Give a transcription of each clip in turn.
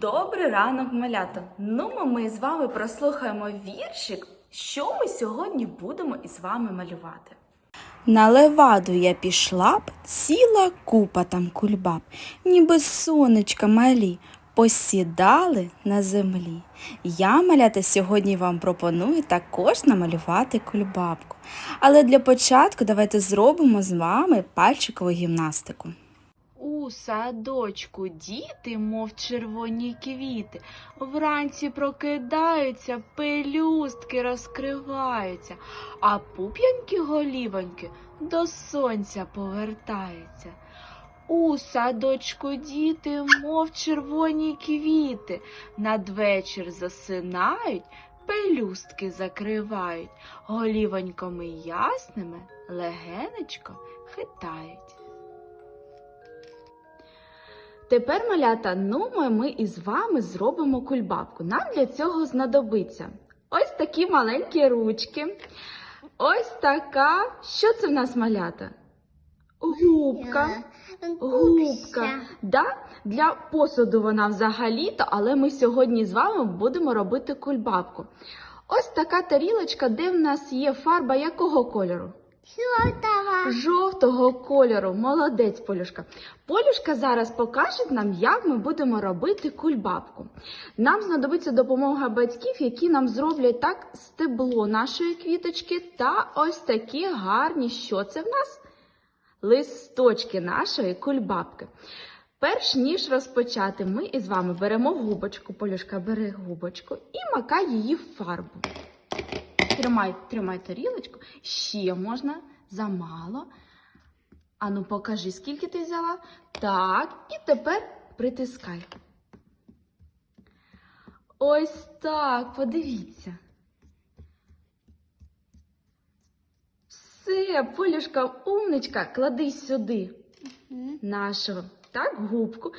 Добрий ранок, малята! Ну, ми, з вами прослухаємо віршик, що ми сьогодні будемо із вами малювати. На леваду я пішла б, ціла купа там кульбаб, ніби сонечка малі, посідали на землі. Я, малята, сьогодні вам пропоную також намалювати кульбабку. Але для початку давайте зробимо з вами пальчикову гімнастику. У садочку діти, мов червоні квіти, вранці прокидаються, пелюстки розкриваються, а пуп'янки голівоньки до сонця повертаються. У садочку діти, мов червоні квіти, надвечір засинають, пелюстки закривають, голівоньками ясними легенечко хитають. Тепер, малята, ну ми, ми із вами зробимо кульбабку. Нам для цього знадобиться ось такі маленькі ручки. Ось така. Що це в нас малята? Губка. Губка. Да? Для посуду вона взагалі-то, але ми сьогодні з вами будемо робити кульбабку. Ось така тарілочка, де в нас є фарба якого кольору? Жовтого кольору. Молодець, Полюшка. Полюшка зараз покаже нам, як ми будемо робити кульбабку. Нам знадобиться допомога батьків, які нам зроблять так стебло нашої квіточки та ось такі гарні, що це в нас? Листочки нашої кульбабки. Перш ніж розпочати, ми із вами беремо губочку, Полюшка бере губочку і макай її в фарбу. Тримай, тримай тарілочку. Ще можна замало. Ану, покажи, скільки ти взяла. Так, і тепер притискай. Ось так, подивіться. Все, Полюшка, умничка, клади сюди нашу так, губку.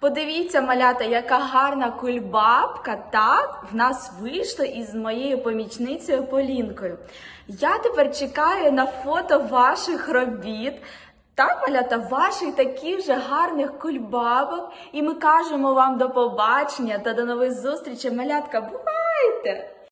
Подивіться, малята, яка гарна кульбабка, так, в нас вийшла із моєю помічницею Полінкою. Я тепер чекаю на фото ваших робіт. Так, малята, ваших таких же гарних кульбабок. І ми кажемо вам до побачення та до нових зустрічей. Малятка, бувайте!